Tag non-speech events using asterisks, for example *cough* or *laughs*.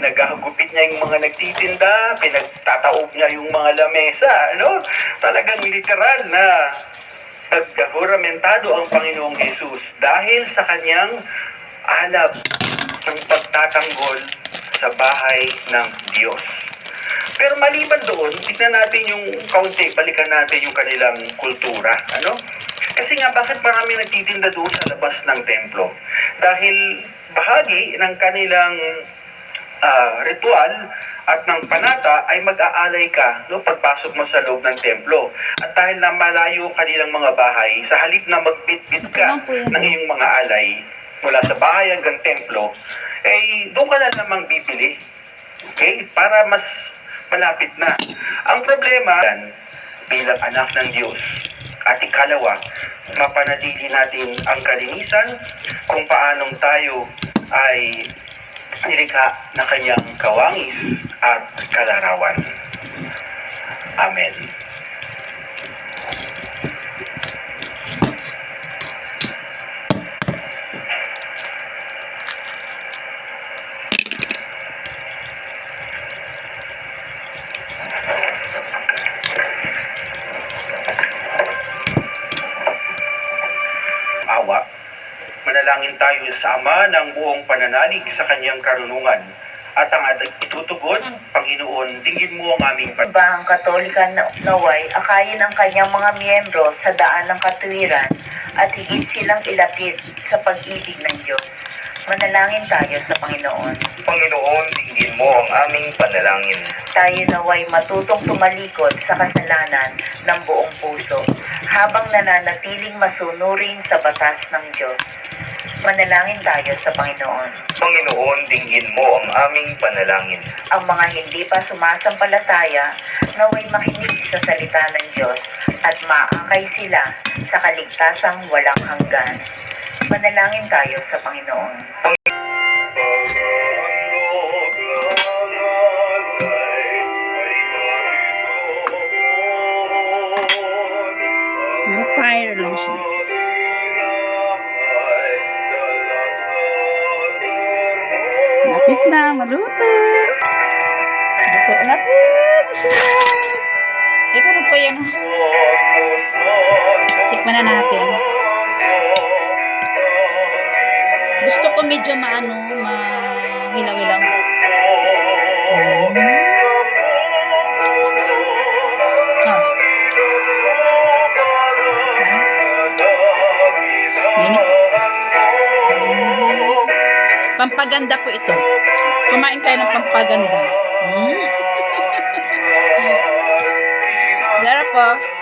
pinagagupit niya yung mga nagtitinda, pinagtataob niya yung mga lamesa, ano? Talagang literal na nagkahuramentado ang Panginoong Jesus dahil sa kanyang alab ng pagtatanggol sa bahay ng Diyos. Pero maliban doon, tignan natin yung kaunti, balikan natin yung kanilang kultura. Ano? Kasi nga, bakit marami nagtitinda doon sa labas ng templo? Dahil bahagi ng kanilang ah, ritual at ng panata ay mag-aalay ka no, pagpasok mo sa loob ng templo. At dahil na malayo kanilang mga bahay, sa halip na magbitbit ka ng iyong mga alay mula sa bahay hanggang templo, eh doon ka na namang bibili. Okay? Para mas malapit na. Ang problema bilang anak ng Diyos. At ikalawa, mapanatili natin ang kalinisan kung paanong tayo ay nilikha na kanyang kawangis at kalarawan. Amen. Manalangin tayo sa Ama ng buong pananalig sa kanyang karunungan. At ang itutugon, Panginoon, tingin mo ang aming pag Bahang Katolika na naway akayin ang kanyang mga miyembro sa daan ng katuwiran at higit silang ilapit sa pag-ibig ng Diyos. Manalangin tayo sa Panginoon. Panginoon, dinggin mo ang aming panalangin. Tayo naway matutong tumalikod sa kasalanan ng buong puso habang nananatiling masunurin sa batas ng Diyos. Manalangin tayo sa Panginoon. Panginoon, dinggin mo ang aming panalangin. ang mga hindi pa sumasampalataya naway makinig sa salita ng Diyos at maakay sila sa kaligtasang walang hanggan. Manalangin tayo sa Panginoon. Fire lang siya. Lapit na, maluto. Luto na po. Masarap. Ito na po yan. Tikman na natin. Gusto ko medyo maano, mahilaw-hilaw. Mm. Ah. Mainit. Pampaganda po ito. Kumain kayo ng pampaganda. Mm. *laughs* Sarap po.